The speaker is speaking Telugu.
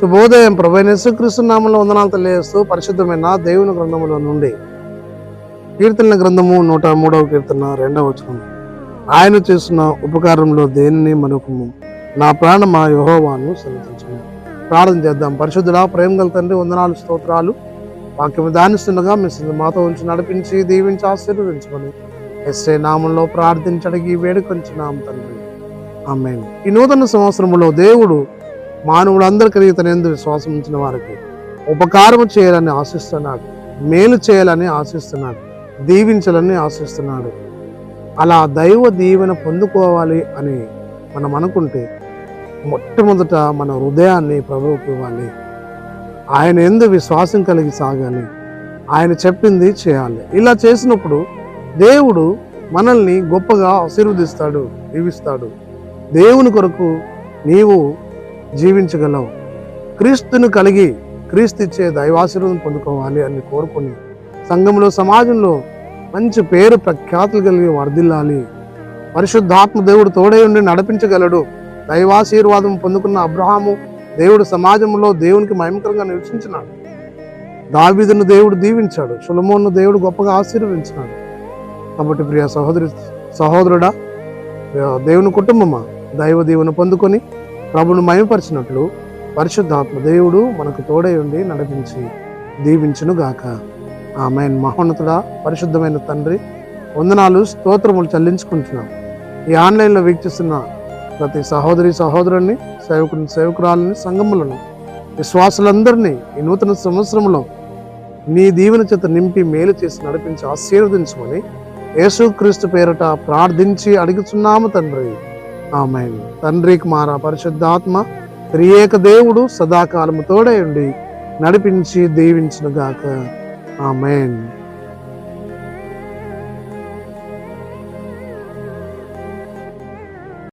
శుభోదయం. ప్రభు యేసుక్రీస్తు నామంలో వందనాలు తెలియజేస్తూ పరిశుద్ధమైన దేవుని గ్రంథంలో నుండి కీర్తన గ్రంథము నూట మూడవ కీర్తన రెండవ వచనం. ఆయన చేసిన ఉపకారంలో దేనిని మనకుము నా ప్రాణమా యహోవాను సన్నిధించను ప్రార్థన చేద్దాం. పరిశుద్ధుడా ప్రేమ గల తండ్రి వందనాలు స్తోత్రాలు. వాక్యం దానిస్తుండగా మీ మాతో ఉంచి నడిపించి దీవించి ఆశీర్వదించమని ఎస్ఏ నామంలో ప్రార్థించడిగి వేడుకొంచున్నాం తండ్రి. ఆమె ఈ నూతన సంవత్సరంలో దేవుడు మానవులందరికీ తన ఎందు విశ్వాసం ఉంచిన వారికి ఉపకారం చేయాలని ఆశిస్తున్నాడు మేలు చేయాలని ఆశిస్తున్నాడు దీవించాలని ఆశిస్తున్నాడు. అలా దైవ దీవెన పొందుకోవాలి అని మనం అనుకుంటే మొట్టమొదట మన హృదయాన్ని ప్రభువుకి ఇవ్వాలి. ఆయన ఎందు విశ్వాసం కలిగి సాగాలి. ఆయన చెప్పింది చేయాలి. ఇలా చేసినప్పుడు దేవుడు మనల్ని గొప్పగా ఆశీర్వదిస్తాడు దీవిస్తాడు. దేవుని కొరకు నీవు జీవించగలవు. క్రీస్తును కలిగి క్రీస్తు ఇచ్చే దైవాశీర్వాదం పొందుకోవాలి అని కోరుకొని సంఘంలో సమాజంలో మంచి పేరు ప్రఖ్యాతులు కలిగి వర్ధిల్లాలి. పరిశుద్ధాత్మ దేవుడు తోడై ఉండి నడిపించగలడు. దైవాశీర్వాదం పొందుకున్న అబ్రహాము దేవుడు సమాజంలో దేవునికి మహిమకరంగా నివసించినాడు. దావీదును దేవుడు దీవించాడు. సులమోన్ను దేవుడు గొప్పగా ఆశీర్వదించినాడు. కాబట్టి ప్రియ సహోదరి సహోదరుడా దేవుని కుటుంబమా దైవ దీవెన పొందుకొని ప్రభును మయపరిచినట్లు పరిశుద్ధాత్మ దేవుడు మనకు తోడై ఉండి నడిపించి దీవించును గాక ఆమె మహోన్నతుడా పరిశుద్ధమైన తండ్రి వందనాలు స్తోత్రములు చెల్లించుకుంటున్నాం. ఈ ఆన్లైన్లో వీక్షిస్తున్న ప్రతి సహోదరి సహోదరుని సేవకుని సేవకురాలని సంగములను విశ్వాసులందరినీ ఈ నూతన సంవత్సరంలో నీ దీవెన చేత నింపి మేలు చేసి నడిపించి ఆశీర్వదించమని యేసుక్రీస్తు పేరట ప్రార్థించి అడుగుతున్నాము తండ్రి. ఆమె తండ్రి కుమార పరిశుద్ధాత్మ త్రియేక దేవుడు సదాకాలము తోడై ఉండి నడిపించి దీవించునుగాక. ఆమెన్.